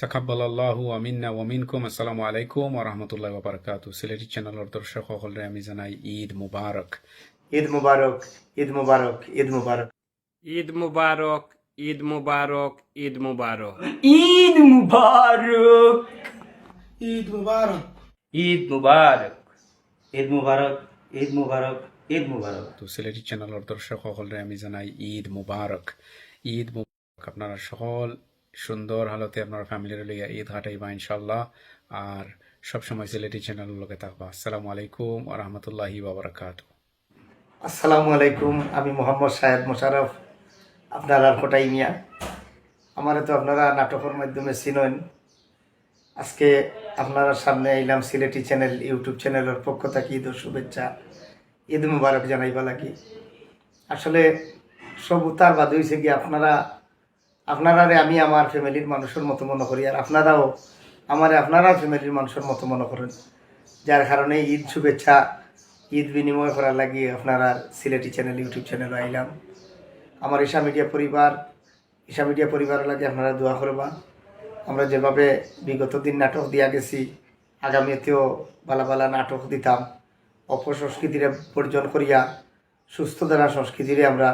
তাকাব্বাল আল্লাহু আমিন্না ওয়ামিনকুম আসসালামু আলাইকুম ওয়া রাহমাতুল্লাহি ওয়া বারাকাতুহু। সিলেটি চ্যানেলৰ দৰ্শক সকলৰে আমি জনাই ঈদ মুবাৰক ঈদ মুবারক ঈদ মুবারক ঈদ মুবারক। ঈদ মুবারক ঈদ মুবারক ঈদ মুবারক। ঈদ মুবারক। ঈদ মুবারক। ঈদ মুবারক। ঈদ মুবারক ঈদ মুবারক ঈদ মুবারক। তো সিলেটি চ্যানেলৰ দৰ্শক সকলৰে আমি জনাই ঈদ মুবাৰক ঈদ মুবাৰক আপনারা সকল সুন্দর হালতে আপনার ফ্যামিলির লইয়া ঈদ কাটাইবা ইনশাল্লাহ আর সবসময় সিলেটি চ্যানেলের লগে থাকবা। আসসালামু আলাইকুম ওয়া রাহমাতুল্লাহি ওয়া বারাকাতুহু আসসালামু আলাইকুম, আমি মোহাম্মদ সাহেব মোশারফ আপনারা কোটাই মিয়া। আমারে তো আপনারা নাটকের মাধ্যমে চিনেন। আজকে আপনারা সামনে আইলাম সিলেটি চ্যানেল ইউটিউব চ্যানেলের পক্ষ থেকে ঈদ শুভেচ্ছা, ঈদ মুবারক জানাইবা লাগি। আসলে সব উতার বাদ হয়েছে কি আপনারা আপনারারে আমি আমার ফ্যামিলির মানুষের মতো মনে করি, আর আপনারাও আমার আপনারা ফ্যামিলির মানুষের মতো মনে করেন। যার কারণে ঈদ শুভেচ্ছা, ঈদ বিনিময় করার লাগি আপনারা সিলেটি চ্যানেল, ইউটিউব চ্যানেল আইলাম। আমার ঈশা মিডিয়া পরিবার, ঈশা মিডিয়া পরিবারের লাগে আপনারা দোয়া করবা। আমরা যেভাবে বিগত দিন নাটক দিয়া গেছি, আগামীতেও বালা বালা নাটক দিতাম। অপসংস্কৃতিরে বর্জন করিয়া সুস্থ দ্বারা সংস্কৃতিরে আমরা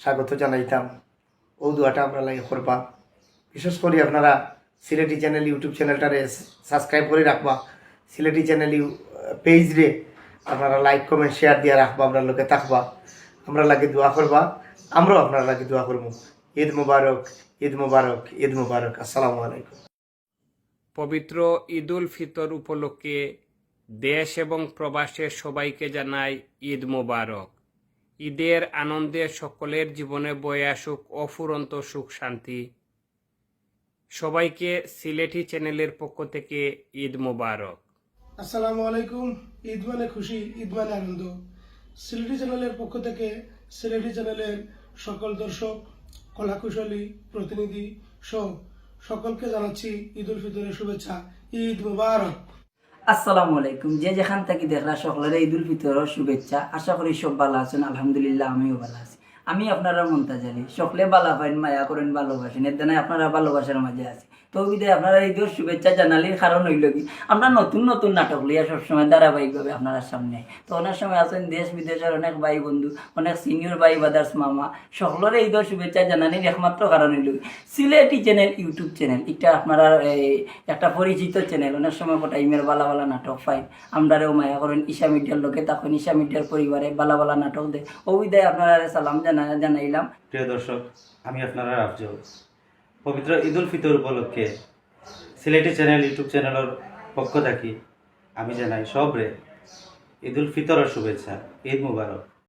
স্বাগত জানাইতাম। ও দোয়াটা আমরা লাগে করবা। বিশেষ করে আপনারা সিলেটি চ্যানেল, ইউটিউব চ্যানেলটারে সাবস্ক্রাইব করে রাখবা। সিলেটি চ্যানেল পেজ রে আপনারা লাইক, কমেন্ট, শেয়ার দিয়ে রাখবা আপনার লোকে থাকবা। আমরা লাগে দোয়া করবা, আমরাও আপনার লাগে দোয়া করব। ঈদ মুবারক ঈদ মুবারক ঈদ মুবারক। আসসালামু আলাইকুম। পবিত্র ঈদুল ফিতর উপলক্ষে দেশ এবং প্রবাসের সবাইকে জানাই ঈদ মুবারক। ঈদের আনন্দে সকলের জীবনে বয়ে আসুক অফুরন্ত সুখ শান্তি। সবাইকে সিলেটি চ্যানেলের পক্ষ থেকে ঈদ মুবারক। আসসালামু আলাইকুম, ঈদ মানে খুশি, ঈদ মানে আনন্দ। সিলেটি চ্যানেলের পক্ষ থেকে সিলেটি চ্যানেলের সকল দর্শক, কলাকুশলী, প্রতিনিধি সহ সকলকে জানাচ্ছি ঈদ উল ফিতরের শুভেচ্ছা। ঈদ মুবারক। আসসালামু আলাইকুম। যে যেখান থেকে দেখরা সকলের ঈদুল ফিতর শুভেচ্ছা, আশা করি সব ভালো আছেন, আলহামদুলিল্লাহ আমিও ভালো আছি। আমি আপনারা মন্তাজারি। সকলে ভালো পাইন মায়া করেন ভালোবাসেন। এর দ্বারা আপনারা ভালোবাসার মাঝে আছি। তো বিদায় আপনারা ঈদের শুভেচ্ছা জানালির কারণ হইল কি? আমরা নতুন নতুন নাটক লইয়া সবসময় ধারাবাহিকভাবে আপনারা সামনে তো অনেক সময় আছেন দেশ বিদেশের অনেক ভাই বন্ধু অনেক সিনিয়র ভাই বাদার্স মামা। সকলের ঈদের শুভেচ্ছা জানানির একমাত্র কারণ হইল সিলেটি চ্যানেল ইউটিউব চ্যানেল এটা আপনারা এই, একটা পরিচিত চ্যানেল অনেক সময় কটা ইমেল বালা বালা নাটক পাই। আমরারেও মায়া করেন ঈশা মিডিয়ার লোকে তখন ঈশা মিডিয়ার পরিবারে বালা বালা নাটক দেয়। ও বিদায় আপনারা সালাম জানা জানাইলাম। প্রিয় দর্শক, আমি আপনারা আফজল পবিত্র ঈদ উল ফিতর উপলক্ষে সিলেটি চ্যানেল, ইউটিউব চ্যানেলের পক্ষ থাকি, আমি জানাই সবরে উল ফিতরের শুভেচ্ছা, ঈদ মুবারক।